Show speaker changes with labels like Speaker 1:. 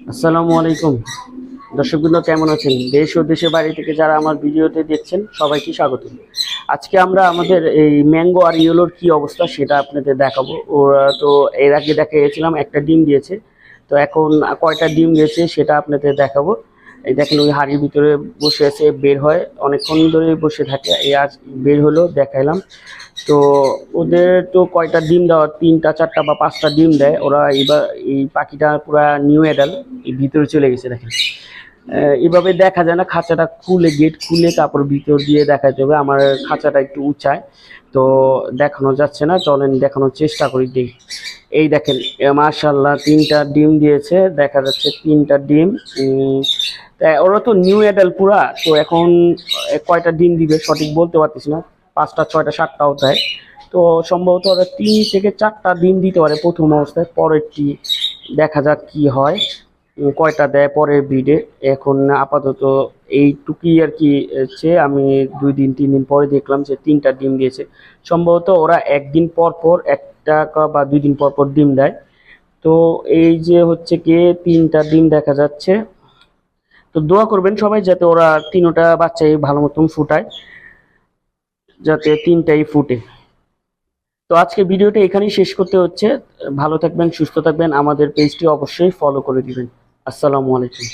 Speaker 1: আসসালামু আলাইকুম। দর্শকবৃন্দ, কেমন আছেন? দেশ ও দেশের বাইরে থেকে যারা আমার ভিডিওতে দেখছেন, সবাইকে স্বাগত। আজকে আমরা আমাদের এই ম্যাঙ্গো আর ইয়েলোর কি অবস্থা সেটা আপনাদের দেখাবো। ওরা তো এর আগে দেখা গেছিলাম একটা ডিম দিয়েছে। তো এখন কয়টা ডিম দিয়েছে সেটা আপনাদের দেখাবো। এই দেখেন ওই হাড়ির ভিতরে বসে আছে, বের হয়, অনেকক্ষণ ধরে বসে থাকে। এই আজ বের হলো, দেখাইলাম। তো ওদের তো কয়টা ডিম দেওয়ার তিনটা, চারটা বা পাঁচটা ডিম দেয়। ওরা এবার এই পাখিটা পুরা নিউ অ্যাডাল এই ভিতরে চলে গেছে, দেখেন। এভাবে দেখা যায় না, খাঁচাটা খুলে গেট খুলে তারপর ভিতর দিয়ে দেখাতে হবে। আমার খাঁচাটা একটু উঁচায়। তো দেখানো যাচ্ছে না, চলেন দেখানোর চেষ্টা করি, দেখি। এই দেখেন মার্শাল্লাহ তিনটা ডিম দিয়েছে। দেখা যাচ্ছে তিনটা ডিম। তা ওরা তো নিউ অ্যাডাল পুরা, তো এখন কয়টা ডিম দিবে সঠিক বলতে পারতেছি না। পাঁচটা, ছয়টা সাতটাও দেয় তো সম্ভবত ওরা তিন থেকে চারটা ডিম দিতে পারে প্রথম অবস্থায়, পরেরটি দেখা যাক কি হয়। কয়টা দেয় পরের ব্রিডে এখন আপাতত এইটুকুই আর কি হচ্ছে আমি দুই দিন, তিন দিন পরে দেখলাম যে তিনটা ডিম দিয়েছে। সম্ভবত ওরা একদিন পর পর একটা বা দুই দিন পর পর ডিম দেয়। তো এই যে হচ্ছে কি তিনটা ডিম দেখা যাচ্ছে। তো দোয়া করবেন সবাই যাতে ওরা তিনোটা বাচ্চাই ভালো মতন ফুটায়, যাতে তিনটাই ফুটে। তো আজকে ভিডিওটা এখানেই শেষ করতে হচ্ছে। ভালো থাকবেন, সুস্থ থাকবেন। আমাদের পেজটি অবশ্যই ফলো করে দিবেন। আসসালামু আলাইকুম।